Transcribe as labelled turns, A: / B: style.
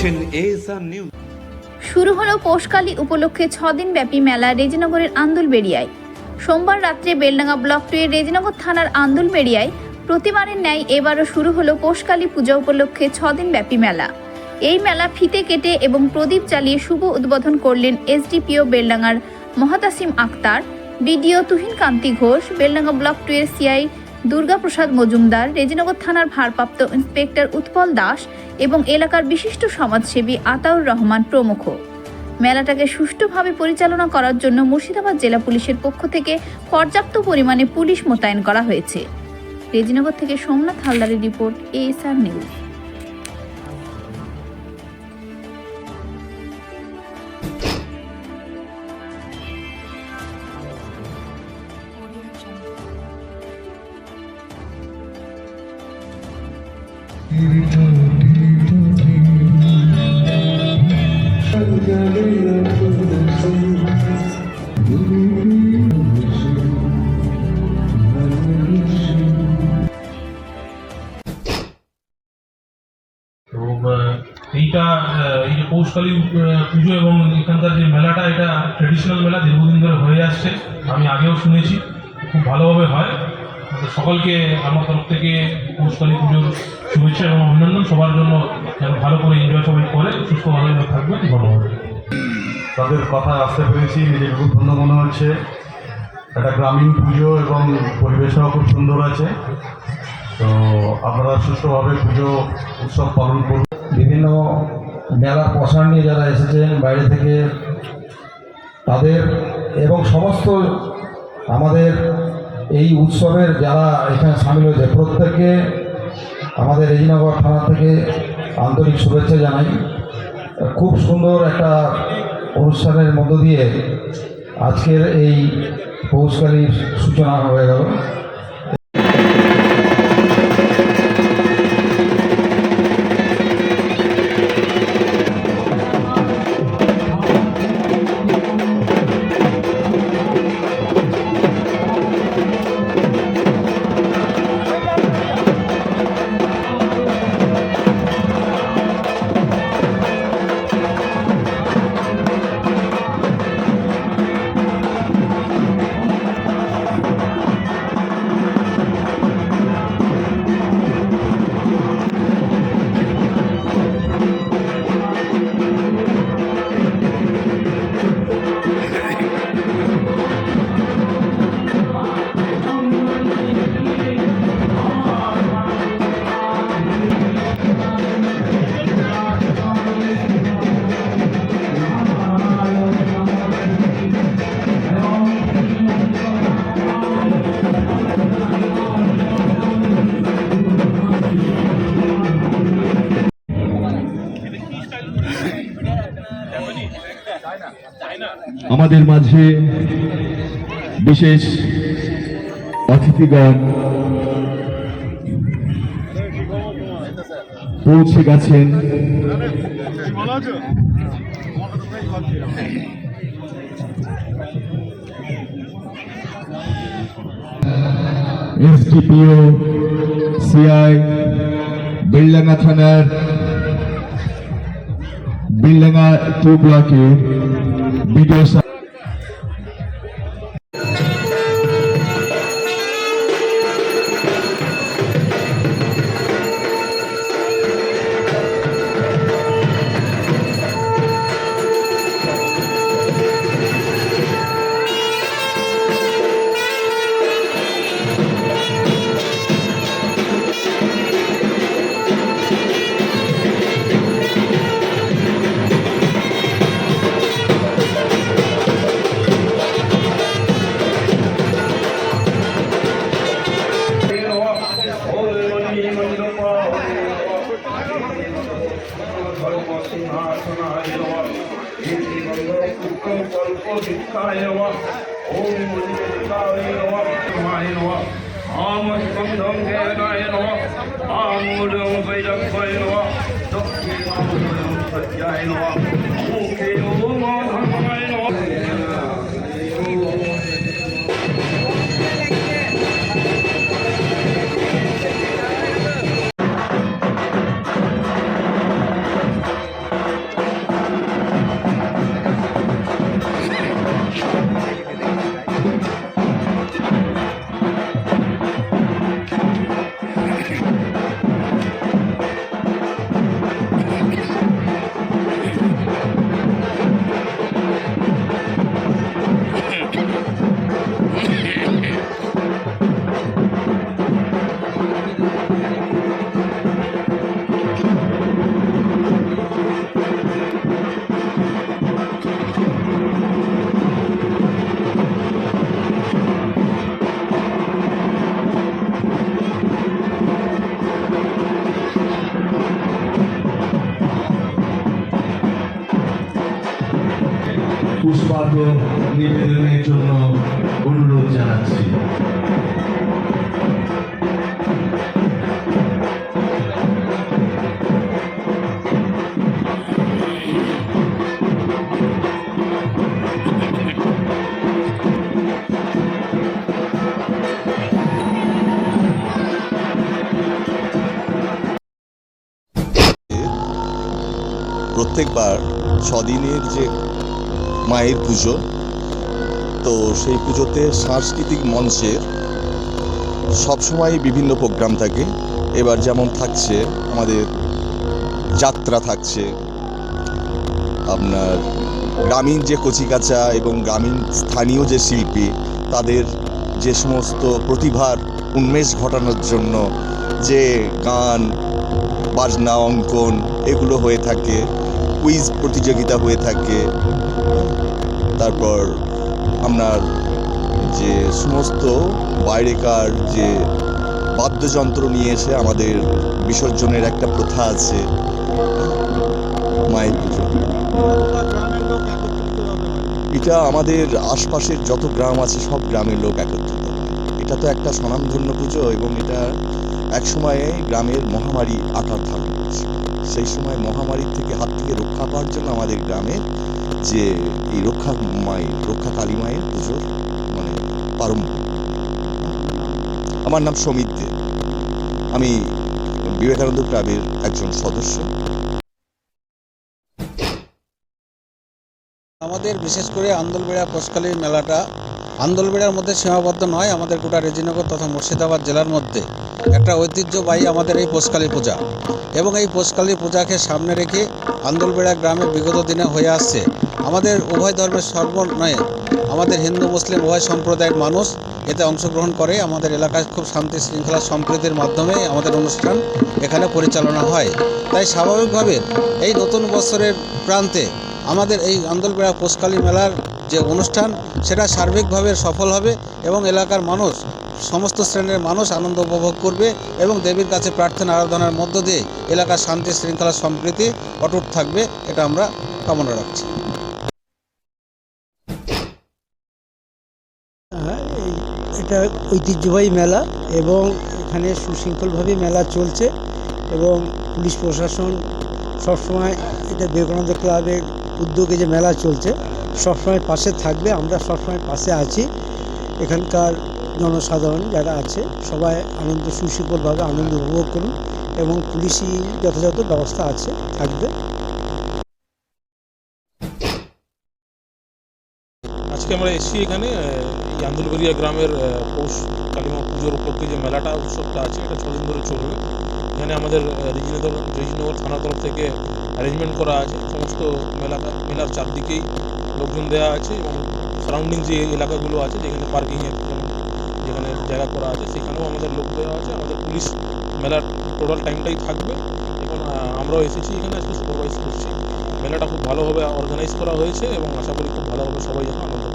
A: দেখছেন নিউজ
B: শুরু হলো পৌষকালী উপলক্ষে ছদিন ব্যাপী মেলা রেজিনগরের আন্দুলবেড়িয়ায়। সোমবার রাত্রে বেলডাঙ্গা ব্লক টু এর রেজিনগর থানার আন্দুলবেড়িয়ায় প্রতিবারের ন্যায় এবারও শুরু হলো পৌষকালী পূজা উপলক্ষে ছদিন ব্যাপী মেলা। এই মেলা ফিতে কেটে এবং প্রদীপ জ্বালিয়ে শুভ উদ্বোধন করলেন SDPO বেলডাঙ্গার Mohatasim Akhtar BDO Tuhin Kanti Ghosh, Beldanga block two এর সিআই দুর্গাপ্রসাদ মজুমদার, রেজিনগর থানার ভারপ্রাপ্ত ইন্সপেক্টর উৎপল দাস এবং এলাকার বিশিষ্ট সমাজসেবী আতাউর রহমান প্রমুখ। মেলাটাকে সুষ্ঠুভাবে পরিচালনা করার জন্য মুর্শিদাবাদ জেলা পুলিশের পক্ষ থেকে পর্যাপ্ত পরিমাণে পুলিশ মোতায়েন করা হয়েছে। রেজিনগর থেকে সোমনাথ হালদারের রিপোর্ট এএসআর নিউজ।
C: এইটা এই যে পৌষকালী পুজো এবং এখানকার যে মেলাটা, এটা ট্রেডিশনাল মেলা, দীর্ঘদিন ধরে হয়ে আসছে। আমি আগেও শুনেছি, খুব ভালোভাবে হয়। সকলকে আমার তরফ থেকে পৌষকালী পুজোর শুভেচ্ছা এবং অভিনন্দন। সবার জন্য যেন ভালো করে এনজয় সবাই করে সুস্থভাবে থাকবে ধন্যবাদ।
D: তাদের কথা আসতে পেরেছি নিজের খুব ধন্য মনে হচ্ছে। একটা গ্রামীণ পুজো এবং পরিবেশও খুব সুন্দর আছে। তো আপনারা সুষ্ঠুভাবে পুজো উৎসব পালন করুন।
E: বিভিন্ন মেলার প্রসার নিয়ে যারা এসেছেন বাইরে থেকে তাদের এবং সমস্ত আমাদের এই উৎসবের যারা এখানে সামিল হয়েছে, প্রত্যেককে আমাদের রেজিনগর থানা থেকে আন্তরিক শুভেচ্ছা জানাই। খুব সুন্দর একটা অনুষ্ঠানের মধ্য দিয়ে আজকের এই পৌষকালীর সূচনা হয়ে গেল।
F: আমাদের মাঝে বিশেষ অতিথিগণ পৌঁছে গেছেন। এসডিপিও সিআই বিল্ডাঙ্গা থানার বিল্ডাঙ্গা টু ব্লকের বিডিও சித்தாய நம ஓம் சித்தாய நம சிவாய நம ஆமஸ்தம் தம் கேதாய நம ஆமூடம் வைரப்பாய நம தம் சத்யாய நம
A: প্রত্যেকবার ছদিনের যে মায়ের পুজো, তো সেই পুজোতে সাংস্কৃতিক মঞ্চের সবসময় বিভিন্ন প্রোগ্রাম থাকে। এবার যেমন থাকছে আমাদের যাত্রা থাকছে, আপনার গ্রামীণ যে কচিকাচা এবং গ্রামীণ স্থানীয় যে শিল্পী, তাদের যে সমস্ত প্রতিভার উন্মেষ ঘটানোর জন্য যে গান, বাজনা, অঙ্কন, এগুলো হয়ে থাকে। কুইজ প্রতিযোগিতা হয়ে থাকে। তারপর আপনার যে সমস্ত বাইরেকার যে বাদ্যযন্ত্র নিয়ে এসে আমাদের বিসর্জনের একটা প্রথা আছে। মায়ের পুজো। এটা আমাদের আশপাশের যত গ্রাম আছে, সব গ্রামের লোক একত্রিত। এটা তো একটা স্বনামধন্য পুজো এবং এটা এক সময়ে গ্রামের মহামারী আকার ধারণ সেই সময় মহামারীর থেকে হাত থেকে রক্ষা পাওয়ার জন্য আমাদের গ্রামে যে এই রক্ষা মায়ের, রক্ষা কালী মায়ের পুজোর মানে প্রারম্ভ। আমার নাম সমিত দে। আমি বিবেকানন্দ ক্লাবের একজন সদস্য।
G: আমাদের বিশেষ করে আন্দোলবেড়া পোষকালীর মেলাটা আন্দোলবেড়ার মধ্যে সীমাবদ্ধ নয়, আমাদের গোটা রেজিনগর তথা মুর্শিদাবাদ জেলার মধ্যে। একটা ঐতিহ্যবাহী আমাদের এই পোষকালী পূজা। এবং এই পোষকালী পূজাকে সামনে রেখে আন্দোলবেড়া গ্রামে বিগত দিনে হয়ে আসছে। আমাদের উভয় ধর্মের সর্ব সর্বনয়ে আমাদের হিন্দু, মুসলিম উভয় সম্প্রদায়ের মানুষ এতে অংশগ্রহণ করে। আমাদের এলাকায় খুব শান্তি শৃঙ্খলা সম্প্রীতির মাধ্যমে আমাদের অনুষ্ঠান এখানে পরিচালনা হয়। তাই স্বাভাবিকভাবে এই নতুন বছরের প্রান্তে আমাদের এই আন্দোলবেড়া পোষকালী মেলার যে অনুষ্ঠান সেটা সার্বিকভাবে সফল হবে এবং এলাকার মানুষ সমস্ত শ্রেণির মানুষ আনন্দ উপভোগ করবে এবং দেবীর কাছে প্রার্থনা আরাধনার মধ্য দিয়ে এলাকার শান্তি শৃঙ্খলা সম্প্রীতি অটুট থাকবে এটা আমরা কামনা রাখছি।
H: হ্যাঁ, এটা ঐতিহ্যবাহী মেলা এবং এখানে সুশৃঙ্খলভাবে মেলা চলছে এবং পুলিশ প্রশাসন সবসময় এটা বিবেকানন্দ ক্লাবের উদ্যোগে যে মেলা চলছে সবসময় পাশে থাকবে, আমরা সবসময় পাশে আছি। এখানকার জনসাধারণ যারা আছে, সবাই আনন্দ সুশৃঙ্খলভাবে আনন্দ উপভোগ করুন এবং পুলিশি যথাযথ ব্যবস্থা আছে, থাকবে।
C: আজকে আমরা এসেছি এখানে আন্দুলবেরিয়া গ্রামের পৌষ কালীমা পুজোর উপলক্ষে যে মেলাটা, উৎসবটা আছে, এটা ছদিন ধরে চলবে। এখানে আমাদের রিজনগর রিজনগর থানার তরফ থেকে অ্যারেঞ্জমেন্ট করা আছে। সমস্ত মেলা মেলার চারদিকেই লোকজন দেওয়া আছে এবং সারাউন্ডিং যে এলাকাগুলো আছে, যেখানে পার্কিংয়ের যেখানে জায়গা করা আছে, সেখানেও আমাদের লোক দেওয়া আছে। আমাদের পুলিশ মেলার টোটাল টাইমটাই থাকবে এবং আমরাও এসেছি এখানে, আজকে সুপারভাইজ করছি। মেলাটা খুব ভালোভাবে অর্গানাইজ করা হয়েছে এবং আশা করি খুব ভালোভাবে সবাই যেন আনন্দ